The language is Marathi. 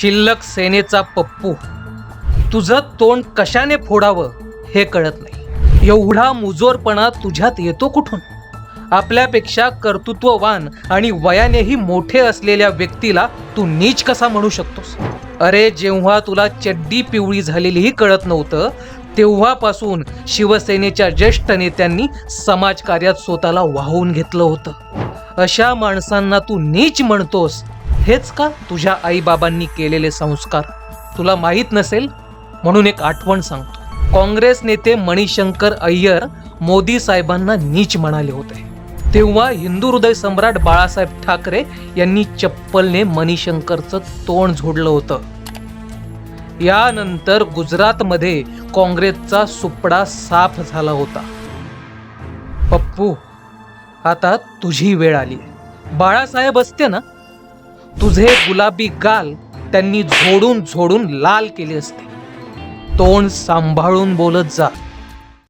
शिल्लक सेनेचा पप्पू. तुझं तोंड कशाने फोडावं हे कळत नाही. एवढा मुजोरपणा तुझ्यात येतो कुठून? आपल्यापेक्षा कर्तृत्ववान आणि वयानेही मोठे असलेल्या व्यक्तीला तू नीच कसा म्हणू शकतोस? अरे जेव्हा तुला चड्डी पिवळी झालेलीही कळत नव्हतं तेव्हापासून शिवसेनेच्या ज्येष्ठ नेत्यांनी समाजकार्यात स्वतःला वाहून घेतलं होतं. अशा माणसांना तू नीच म्हणतोस हेच का तुझ्या आईबाबांनी केलेले संस्कार? तुला माहीत नसेल? म्हणून एक आठवण सांगतो. काँग्रेस नेते मणिशंकर अय्यर मोदी साहेबांना नीच म्हणाले होते. तेव्हा हिंदू हृदय सम्राट बाळासाहेब ठाकरे यांनी चप्पलने मणिशंकरचं तोंड झोडलं होतं. यानंतर गुजरातमध्ये काँग्रेसचा सुपडा साफ झाला होता. पप्पू आता तुझी वेळ आली. बाळासाहेब असते ना? तुझे गुलाबी गाल त्यांनी झोडून झोडून लाल केले असते. तोंड सांभाळून बोलत जा.